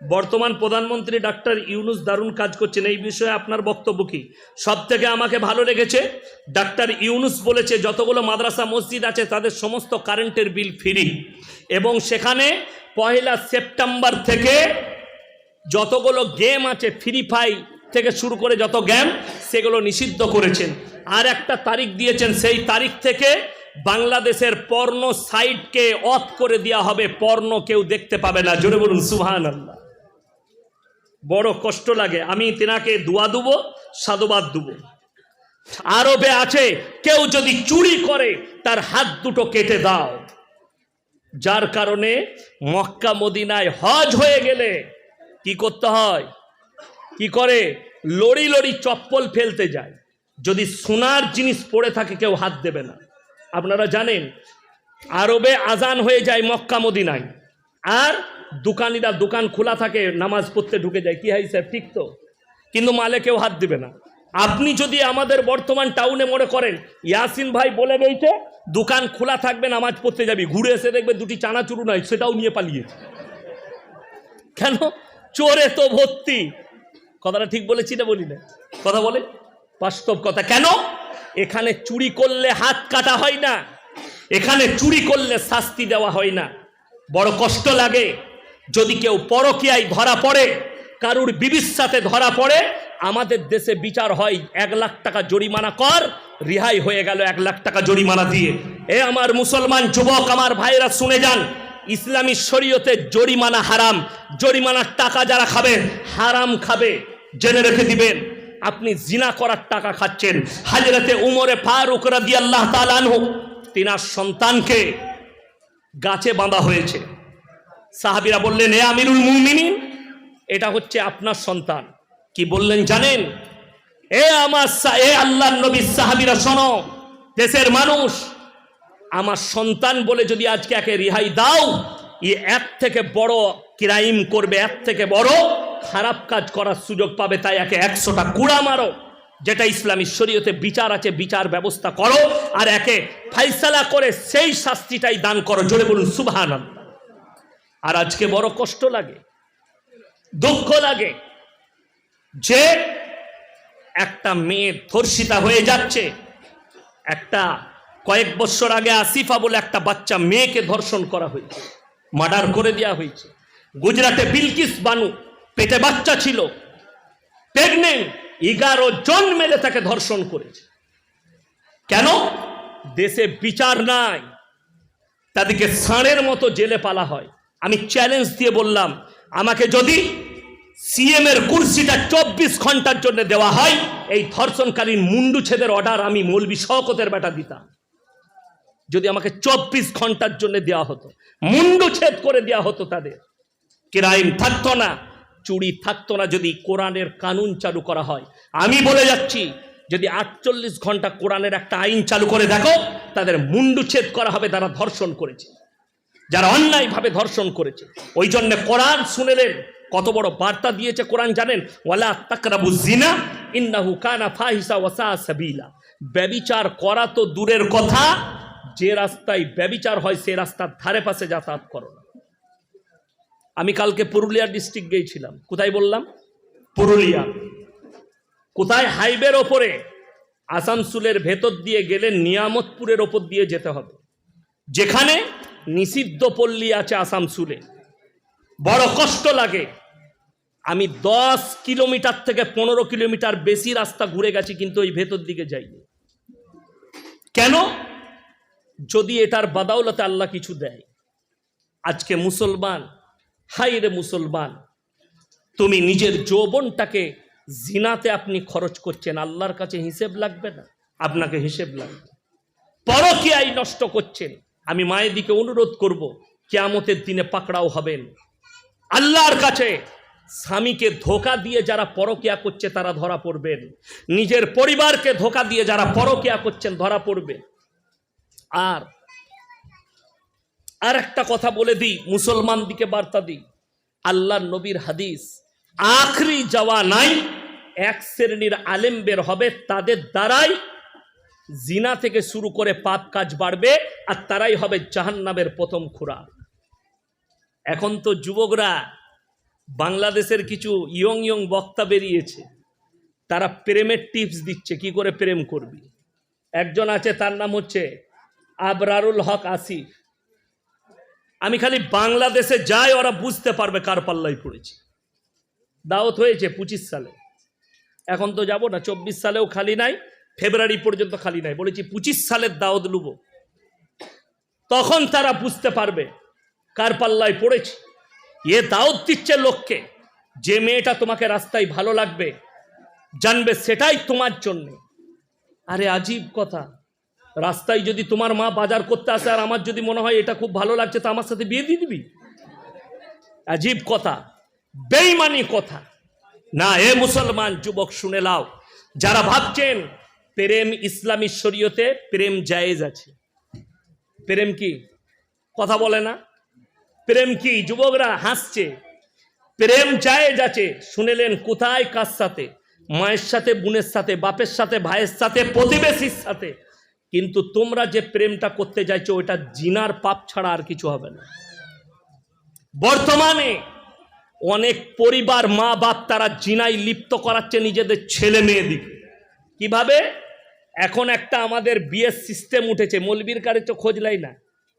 বর্তমান প্রধানমন্ত্রী ডাক্তার ইউনুস দারুণ কাজ করছেন। এই বিষয়ে আপনার বক্তব্য কি? সব থেকে আমাকে ভালো লেগেছে, ডাক্তার ইউনুস বলেছে, যতগুলো মাদ্রাসা, মসজিদ আছে, তাদের সমস্ত কারেন্টের বিল ফ্রি। এবং সেখানে পহেলা সেপ্টেম্বর থেকে যতগুলো গেম আছে, ফ্রি ফাই থেকে শুরু করে যত গেম, সেগুলো নিষিদ্ধ করেছেন। আর একটা তারিখ দিয়েছেন, সেই তারিখ থেকে বাংলাদেশের পর্ণ সাইটকে অফ করে দেওয়া হবে। পর্ণ কেউ দেখতে পাবে না। জোরে বলুন সুহান আল্লাহ বড় কষ্ট লাগে। আমি তেনাকে দোয়া দেবো, সাধুবাদ দেবো। আরবে আছে, কেউ যদি চুরি করে, তার হাত দুটো কেটে দাও। যার কারণে মক্কা মদিনায় হজ হয়ে গেলে কি করতে হয়? কি করে? লড়ি লড়ি চপ্পল ফেলতে যায়। যদি সোনার জিনিস পড়ে থাকে, কেউ হাত দেবে না। আপনারা জানেন, আরবে আজান হয়ে যায় মক্কা মদিনায়। আর দোকানিরা দোকান খোলা থাকে, নামাজ পড়তে ঢুকে যায়। কি হাই স্যার ঠিক তো? কিন্তু মালে কেউ হাত দিবে না। আপনি যদি আমাদের বর্তমান টাউনে মনে করেন, ইয়াসিন ভাই বলে গেছে দোকান খোলা থাকবে, নামাজ পড়তে যাবি। ঘুরে এসে দেখবে দুটি চানাচুরু নয় সেটাও নিয়ে পালিয়েছে। কেন? চোরে তো ভর্তি। কথাটা ঠিক বলেছি না বলি না কথা বলে? বাস্তব কথা। কেন? এখানে চুরি করলে হাত কাটা হয় না। এখানে চুরি করলে শাস্তি দেওয়া হয় না। বড় কষ্ট লাগে। যদি কেউ পরকিয়ায় ধরা পড়ে, কারুর বিবির সাথে ধরা পড়ে, আমাদের দেশে বিচার হয়, এক লাখ টাকা জরিমানা কর, রিহাই হয়ে গেল এক লাখ টাকা জরিমানা দিয়ে। এ আমার মুসলমান যুবক, আমার ভাইরা শুনে যান, ইসলামী শরীয়তে জরিমানা হারাম, জরিমানার টাকা যারা খাবে, হারাম খাবে, জেনে রেখে দিবেন। আপনি জিনা করার টাকা খাচ্ছেন। হাজরাতে উমরে ফারুক রাদি আল্লাহ তালানহু তিনার সন্তানকে গাছে বাঁধা হয়েছে। সাহাবিরা বললেন, এ আমিরুল মুমিনিন, এটা হচ্ছে আপনার সন্তান। কি বললেন জানেন? এ আমার এ আল্লাহ নবী সাহাবিরা, শোনো, দেশের মানুষ, আমার সন্তান বলে যদি আজকে একে রিহাই দাও, ই এক থেকে বড় ক্রাইম করবে এক থেকে বড় খারাপ কাজ করার সুযোগ পাবে, তাই একে একশোটা কুড়া মারো, যেটা ইসলামী শরীয়তে বিচার আছে, বিচার ব্যবস্থা করো, আর একে ফাইসালা করে সেই শাস্তিটাই দান করো। জোরে বলুন সুবহান আর আজকে বড় কষ্ট লাগে, দুঃখ লাগে যে একটা মেয়ে ধর্ষিতা হয়ে যাচ্ছে। একটা কয়েক বছর আগে আসিফা বলে একটা বাচ্চা মেয়েকে ধর্ষণ করা হয়েছে, মার্ডার করে দেওয়া হয়েছে। গুজরাটে বিলকিস বানু পেটে বাচ্চা ছিল, প্রেগনেন্ট, এগারো জন মেলে তাকে ধর্ষণ করেছে। কেন? দেশে বিচার নাই, তাদেরকে ষাঁড়ের মতো জেলে পালা হয়। আমি চ্যালেঞ্জ দিয়ে বললাম, আমাকে যদি সিএম এর কুর্সিটা চব্বিশ ঘণ্টার জন্য দেওয়া হয়, এই ধর্ষণকালীন মুন্ডু ছেদের অর্ডার আমি মৌলবি শকতের বেটা দিতাম। যদি আমাকে চব্বিশ ঘণ্টার জন্য দেওয়া হতো, মুন্ডু ছেদ করে দেওয়া হতো তাদের। ক্রাইম থাকতো না, চুরি থাকতো না যদি কোরআনের কানুন চালু করা হয়। আমি বলে যাচ্ছি, যদি আটচল্লিশ ঘণ্টা কোরআনের একটা আইন চালু করে দেখো, তাদের মুন্ডু ছেদ করা হবে, তারা ধর্ষণ করেছে। যারা অন্যায়ভাবে ধর্ষণ করেছে। ওই জন্য কোরআন শুনেলেন কত বড় বার্তা দিয়েছে কোরআন জানেন? ওয়ালা তাকরাবু জিনা, ইন্নাহু কানা ফাহিসা ওয়াসা সাবিলা। ব্যবিচার করা তো দূরের কথা, যে রাস্তায় ব্যবিচার হয় সে রাস্তার ধারে পাশে যাতায়াত করো না। আমি কালকে পুরুলিয়া ডিস্ট্রিক্ট গিয়েছিলাম। কোথায় বললাম? পুরুলিয়া। কোথায় হাইওয়ের ওপরে? আসানসোলের ভেতর দিয়ে গেলে নিয়ামতপুরের ওপর দিয়ে যেতে হবে। যেখানে নিষিদ্ধ পল্লী আছে আসানসোলে। বড় কষ্ট লাগে। আমি দশ কিলোমিটার থেকে পনেরো কিলোমিটার বেশি রাস্তা ঘুরে গেছি, কিন্তু ওই ভেতর দিকে যাইনি। কেন? যদি এটার বাদাউলতে আল্লাহ কিছু দেয়, আজকে মুসলমান হাই রে মুসলমান, তুমি নিজের যৌবনটাকে জিনাতে আপনি খরচ করছেন, আল্লাহর কাছে হিসেব লাগবে না? আপনাকে হিসেব লাগবে। পরকীয়াই নষ্ট করছেন। আমি মায়ের দিকে অনুরোধ করব, কেয়ামতের দিনে পাকড়াও হবেন। আল্লাহর কাছে স্বামীকে ধোকা দিয়ে যারা পরকিয়া করছে, তারা ধরা পড়বেন। নিজের পরিবারকে ধোকা দিয়ে যারা পরকিয়া করছেন, ধরা পড়বে আর আর একটা কথা বলে দিই, মুসলমান দিকে বার্তা দিই। আল্লাহ নবীর হাদিস, আখরি যাওয়া নাই, এক শ্রেণির আলেম বের হবে, তাদের দ্বারাই জিনা থেকে শুরু করে পাপ কাজ বাড়বে আর তারাই হবে জাহান্নামের প্রথম খুরা এখন তো যুবকরা বাংলাদেশের কিছু ইয়ং ইয়ং বক্তা বেরিয়েছে। তারা প্রেমের টিপস দিচ্ছে, কি করে প্রেম করবি? একজন আছে, তার নাম হচ্ছে আবরারুল হক আসিফ। আমি খালি বাংলাদেশে যাই, ওরা বুঝতে পারবে কার পাল্লাই পড়েছি। দাওয়াত হয়েছে পঁচিশ সালে। এখন তো যাব না, চব্বিশ সালেও খালি নাই। ফেব্রুয়ারি পর্যন্ত খালি নাই। বলেছি, পঁচিশ সালের দাওয়াত লুবো। তখন তারা বুঝতে পারবে কার পাল্লায় পড়েছে। এ দাওয়াত দিচ্ছে লোককে, যে মেয়েটা তোমাকে রাস্তায় ভালো লাগবে, জানবে সেটাই তোমার জন্য। আরে আজীব কথা। রাস্তায় যদি তোমার মা বাজার করতে আসে আর আমার যদি মনে হয় এটা খুব ভালো লাগছে, তো আমার সাথে বিয়ে দিয়ে দিবি? আজীব কথা। বেইমানি কথা। না, এ মুসলমান, যুবক শুনে লাও যারা ভাবছেন প্রেম ইসলামী শরীয়তে প্রেম জায়েজ আছে। প্রেম কি? কথা বলে না। প্রেম কি? যুবকরা হাসছে। প্রেম জায়েজ আছে। শুনেলেন, কোথায়, কার সাথে? মায়ের সাথে, বোনের সাথে, বাপের সাথে, ভাইয়ের সাথে, প্রতিবেশীর সাথে। কিন্তু তোমরা যে প্রেমটা করতে চাইছো ওটা জিনার পাপ ছাড়া আর কিছু হবে না। বর্তমানে অনেক পরিবার মা বাপ তারা জিনাই লিপ্ত করাচ্ছে নিজেদের ছেলে মেয়েদিকে কীভাবে? এখন একটা আমাদের বিয়ের সিস্টেম উঠেছে। মলবির কারে তো খোঁজলাই না।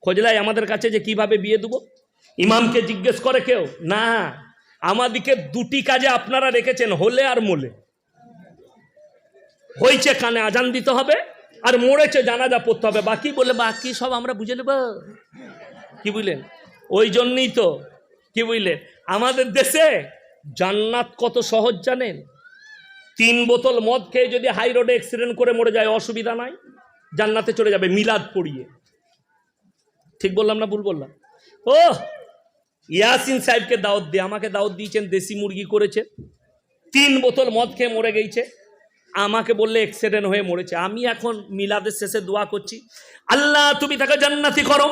খোঁজলাই আমাদের কাছে যে কীভাবে বিয়ে দেবো। ইমামকে জিজ্ঞেস করে কেউ? না। আমাদিকে দুটি কাজে আপনারা রেখেছেন, হলে আর মোলে। হয়েছে কানে আজান দিতে হবে আর মরেছে জানাজা পড়তে হবে। বাকি বলে, বাকি সব আমরা বুঝে নেব। কি বুঝলেন? ওই জন্যই তো, কি বুঝলেন? আমাদের দেশে জান্নাত কত সহজ জানেন? তিন বোতল মদ খেয়ে যদি হাই রোডে অ্যাক্সিডেন্ট করে মরে যায়, অসুবিধা নাই। জান্নাতে চলে যাবে, মিলাদ পড়িয়ে। ঠিক বললাম না ভুল বললাম? ও ইয়াসিন সাহেবকে দাওয়াত দিয়ে আমাকে দাওয়াত দিয়েছেন, দেশি মুরগি করেছে। তিন বোতল মদ খেয়ে মরে গেছে। আমাকে বললে অ্যাক্সিডেন্ট হয়ে মরেছে। আমি এখন মিলাদের শেষে দোয়া করছি, আল্লাহ তুমি তাকে জান্নাতি করো,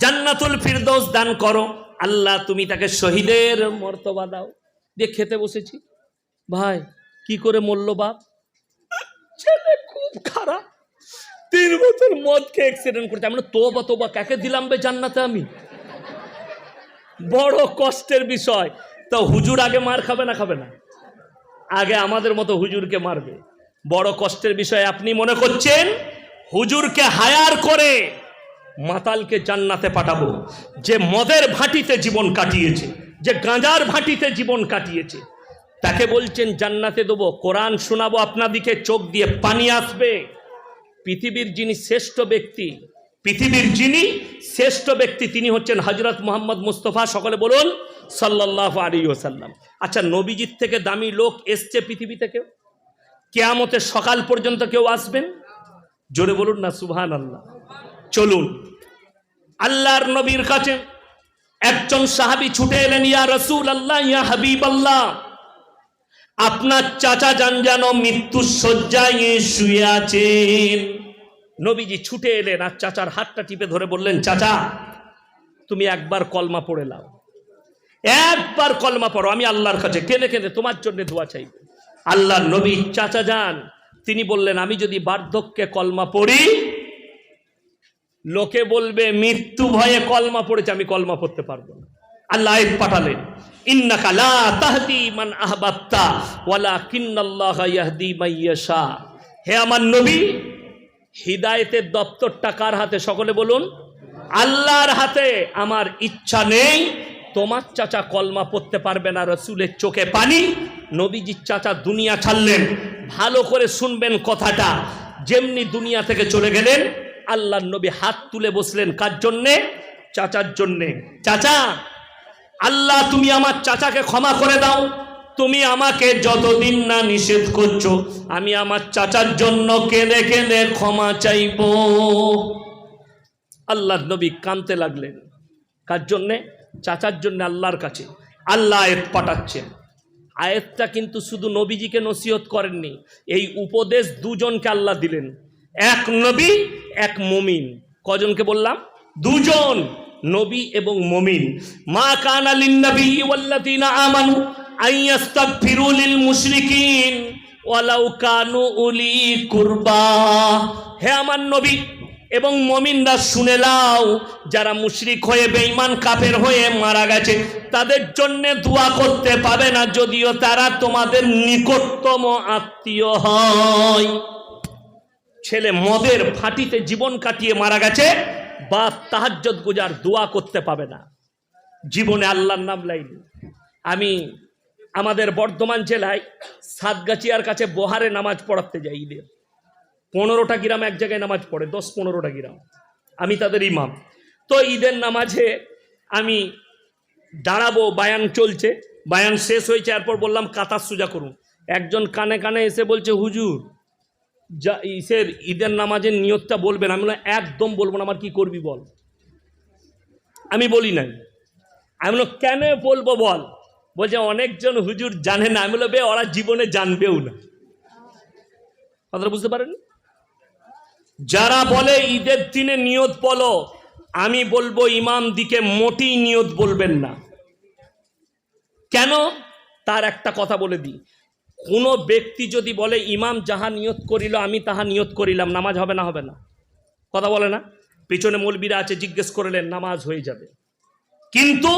জান্নাতুল ফিরদৌস দান করো, আল্লাহ তুমি তাকে শহীদের মর্তবা দাও। দিয়ে খেতে বসেছি। ভাই কি করে মরল বাপ? ছেলে খুব খারাপ। তিন বছর মদ খেয়ে অ্যাক্সিডেন্ট করেছে। আমি বললাম, তোবা তোবা কাকে দিলাম বে জান্নাতে আমি? বড় কষ্টের বিষয়। তো হুজুর আগে মার খাবে না খাবে না? আগে আমাদের মতো হুজুরকে মারবে। বড় কষ্টের বিষয় আপনি মনে করছেন? হুজুরকে হায়ার করে মাতালকে জান্নাতে পাঠাবো। যে মদের ভাটিতে জীবন কাটিয়েছে যে গাঁজার ভাটিতে জীবন কাটিয়েছে তাকে বলছেন, জান্নাতে দেবো, কোরআন শোনাবো, আপনাদিকে চোখ দিয়ে পানি আসবে। পৃথিবীর যিনি শ্রেষ্ঠ ব্যক্তি, পৃথিবীর যিনি শ্রেষ্ঠ ব্যক্তি, তিনি হচ্ছেন হজরত মোহাম্মদ মুস্তফা, সকলে বলুন সাল্লাহ আলী ওসাল্লাম আচ্ছা নবীজির থেকে দামি লোক এসছে পৃথিবী থেকে কেয়ামতের সকাল পর্যন্ত কেউ আসবেন? জোরে বলুন না সুবহান আল্লাহ চলুন। আল্লাহর নবীর কাছে একজন সাহাবি ছুটে এলেন, ইয়া রসুল আল্লাহ ইয়া হাবিব আল্লাহ আপনার চাচা যান যেন মৃত্যুর শয্যায় শুয়ে আছেন। নবীজি ছুটে এলেন আর চাচার হাতটা টিপে ধরে বললেন, চাচা, তুমি একবার কলমা পড়ে নাও। একবার কলমা পড়ো, আমি আল্লাহর কাছে কেঁদে কেঁদে তোমার জন্য দোয়া চাইব। আল্লাহ নবী চাচা যান, তিনি বললেন, আমি যদি বার্ধক্যে কলমা পড়ি, লোকে বলবে, মৃত্যু ভয়ে কলমা পড়েছে, আমি কলমা পড়তে পারব না। আল্লাহ আয়াত পাঠালেন, ইন্নাকা লা তাহদি মান আহবাবতা, ওয়ালাকিন্নাল্লাহ ইয়াহদি মান ইয়াশা। হে আমার নবী, হিদায়েতের দপ্তরটা কার হাতে? সকলে বলুন, আল্লাহর হাতে। আমার ইচ্ছা নেই, তোমার চাচা কলমা পড়তে পারবে না, রসুলের চোখে পানি। নবীজির চাচা দুনিয়া ছাড়লেন, ভালো করে শুনবেন কথাটা। যেমনি দুনিয়া থেকে চলে গেলেন, আল্লাহর নবী হাত তুলে বসলেন কার জন্যে? চাচার জন্যে। চাচা আল্লাহ, তুমি আমার চাচাকে ক্ষমা করে দাও। তুমি আমাকে যতদিন না নিষেধ করছ, আমি আমার চাচার জন্য কেঁদে কেঁদে ক্ষমা চাইব। আল্লাহ নবী কানতে লাগলেন। কার জন্যে? চাচার জন্য, আল্লাহর কাছে। আল্লাহ আয়েত পাঠাচ্ছেন। আয়েতটা কিন্তু শুধু নবীজিকে নসিহত করেননি, এই উপদেশ দুজনকে আল্লাহ দিলেন। এক নবী, এক মমিন। কজনকে বললাম? দুজন। নবী এবং মমিন। মা কান আলিন নবী আমানু ওয়ালাউ কানু উলি কুরবা। হে আমার নবী এবং শুনে লাও যারা মুশরিক হয়ে, বেঈমান, কাফের হয়ে মারা গেছে, তাদের জন্য দোয়া করতে পাবে না, যদিও তারা তোমাদের নিকটতম আত্মীয় হয়। ছেলে মদের ফাটিতে জীবন কাটিয়ে মারা গেছে বা তাহাজ্জত গুজার দোয়া করতে পাবে না। জীবনে আল্লাহর নাম লাইনি। আমি আমাদের বর্ধমান জেলায় সাতগাছিয়ার কাছে বহারে নামাজ পড়াতে যাই ঈদের পনেরোটা গ্রাম এক জায়গায় নামাজ পড়ে, দশ পনেরোটা গ্রাম। আমি তাদের ইমাম। তো ঈদের নামাজে আমি দাঁড়াবো, বায়ান চলছে। বায়ান শেষ হয়েছে, এরপর বললাম কাতার সুজা করুন। একজন কানে কানে এসে বলছে, হুজুর যা, ইসের ঈদের নামাজের নিয়তটা বলবেন, আমি বললাম, একদম বলব না, আমার কি করবি বল? আমি বলি নাই। আমি বললাম, কেন বলব বল? বলছে, অনেকজন হুজুর জানে না। আমি বললাম, বে, ওরা জীবনে জানবেও না। কথাটা বুঝতে পারেন যারা বলে, ঈদের দিনে নিয়ত বলো, আমি বলব, ইমাম দিকে মোটেই নিয়ত বলবেন না। কেন? তার একটা কথা বলে দিই। কোনো ব্যক্তি যদি বলে, ইমাম যাহা নিয়ত করিল, আমি তাহা নিয়ত করিলাম, নামাজ হবে না হবে না। কথা বলে না? পিছনে মলবিরা আছে, জিজ্ঞেস করলেন, নামাজ হয়ে যাবে। কিন্তু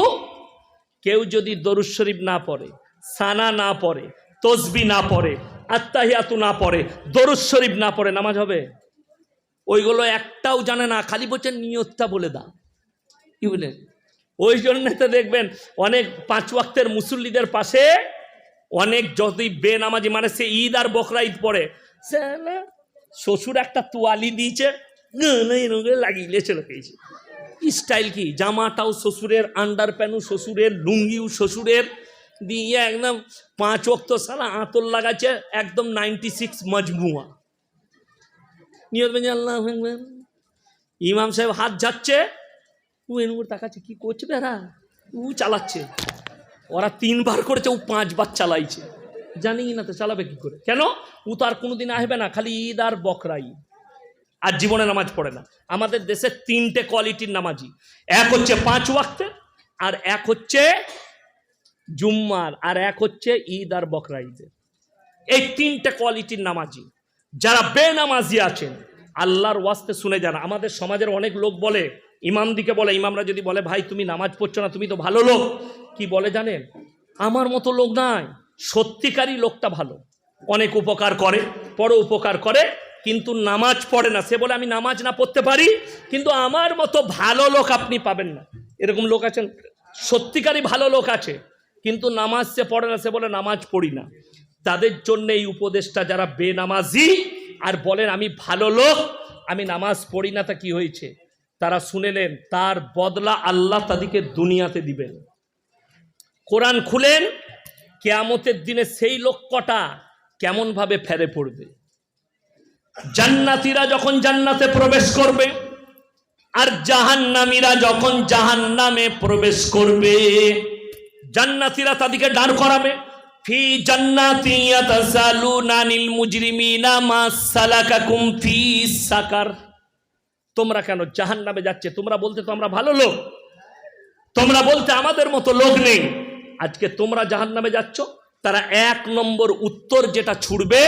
কেউ যদি দরুদ শরীফ না পড়ে, সানা না পড়ে, তসবি না পড়ে আত্মাহিয়াতু না পড়ে, দরুদ শরীফ না পড়ে, নামাজ হবে? ওইগুলো একটাও জানে না, খালি বলছে, নিয়তটা বলে দাও। কি বলে? ওই জন্যে তো দেখবেন, অনেক পাঁচ ওয়াক্তের মুসল্লিদের পাশে অনেক যদি বে বেনামাজি মানে সে ঈদ আর বকরা ঈদ পড়ে সে শ্বশুর একটা তোয়ালি দিয়েছে লাগিয়ে চলে গেছে। স্টাইল কি? জামাটাও শ্বশুরের আন্ডার প্যান্টও শ্বশুরের, লুঙ্গিও শ্বশুরের, দিয়ে একদম পাঁচ ওক্ত সালা আঁতর লাগাচ্ছে, একদম নাইনটি সিক্স মজমুয়া। ইমাম সাহেব হাত যাচ্ছে ও এনুগুর তাকাচ্ছে, কি করছে বেড়া? ও চালাচ্ছে। ওরা তিনবার করেছে, ও পাঁচবার চালাইছে। জানি না তো চালাবে কি করে। কেন? ও তো আর কোনোদিন আসবে না, খালি ঈদ আর বকরা ঈদ। আর জীবনে নামাজ পড়ে না। আমাদের দেশে তিনটে কোয়ালিটির নামাজি। এক হচ্ছে পাঁচ ওয়াক্তের আর এক হচ্ছে জুম্মার, আর এক হচ্ছে ঈদ আর বকরা এই তিনটে কোয়ালিটির নামাজি। যারা বেনামাজি আছেন, আল্লাহর ওয়াস্তে শুনে যান। আমাদের সমাজের অনেক লোক বলে ইমাম দিকে বলে, ইমামরা যদি বলে, ভাই, তুমি নামাজ পড়ছো না, তুমি তো ভালো লোক। কি বলে জানেন? আমার মতো লোক নাই। সত্যিকারই লোকটা ভালো। অনেক উপকার করে বড় উপকার করে, কিন্তু নামাজ পড়ে না। সে বলে, আমি নামাজ না পড়তে পারি, কিন্তু আমার মতো ভালো লোক আপনি পাবেন না। এরকম লোক আছেন? সত্যিকারই ভালো লোক আছে, কিন্তু নামাজ সে পড়ে না, সে বলে, নামাজ পড়ি না। তাদের জন্য এই উপদেশটা যারা বেনামাজি আর বলেন, আমি ভালো লোক, আমি নামাজ পড়ি না, তা কি হয়েছে? তারা শুনেলেন, তার বদলা আল্লাহ তাদেরকে দুনিয়াতে দিবেন। কোরআন খুলেন, কেয়ামতের দিনে সেই লোক কটা কেমনভাবে ফেরে পড়বে? জান্নাতিরা যখন জান্নাতে প্রবেশ করবে, আর জাহান্নামীরা যখন জাহান্নামে প্রবেশ করবে, জান্নাতিরা তাদেরকে দাঁড় করাবে। ফি জান্নাতি ইয়াতাসালুনা আনিল মুজরিমিনা মা সালাকাকুম ফি সাকার। তোমরা কেন জাহান্নামে যাচ্ছে? তোমরা বলতে তো আমরা ভালো লোক। তোমরা বলতে আমাদের মতো লোক নেই। আজকে তোমরা জাহান্নামে যাচ্ছ, তারা এক নম্বর উত্তর যেটা ছুড়বে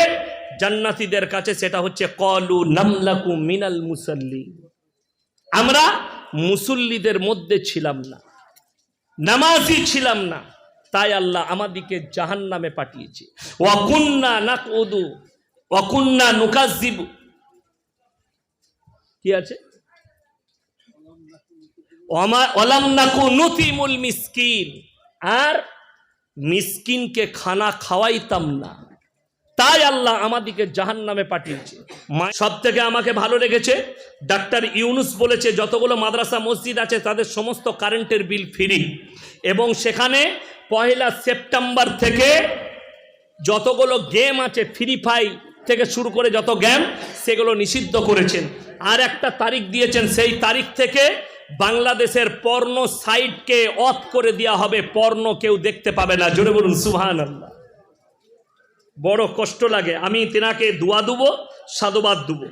জান্নাতীদের কাছে সেটা হচ্ছে, কলু নামলাকু মিনাল মুসল্লি। আমরা মুসল্লিদের মধ্যে ছিলাম না। নামাজি ছিলাম না। তাই আল্লাহ আমাদিকে জাহান নামে পাঠিয়েছে ওয়াকুন্না নাকুদু ওয়াকুন্না নুকাজিবু কি আছে? আর মিসকিনকে খানা খাওয়াইতাম না। তাই আল্লাহ আমাদিকে জাহান নামে পাঠিয়েছে। সব থেকে আমাকে ভালো লেগেছে, ডাক্তার ইউনুস বলেছে, যতগুলো মাদ্রাসা, মসজিদ আছে, তাদের সমস্ত কারেন্টের বিল ফ্রি। এবং সেখানে পয়লা সেপ্টেম্বর থেকে যতগুলো গেম আছে, ফ্রি ফায়ার থেকে শুরু করে যত জ্ঞান সেগুলো নিষিদ্ধ করেছেন। আর একটা তারিখ দিয়েছেন, সেই তারিখ থেকে বাংলাদেশের পর্ণ সাইটকে অফ করে দেওয়া হবে। পর্ণ কেউ দেখতে পাবে না। জোরে বলুন সুহান আল্লাহ বড় কষ্ট লাগে। আমি তেনাকে দোয়া দুব, সাধুবাদ দেবো।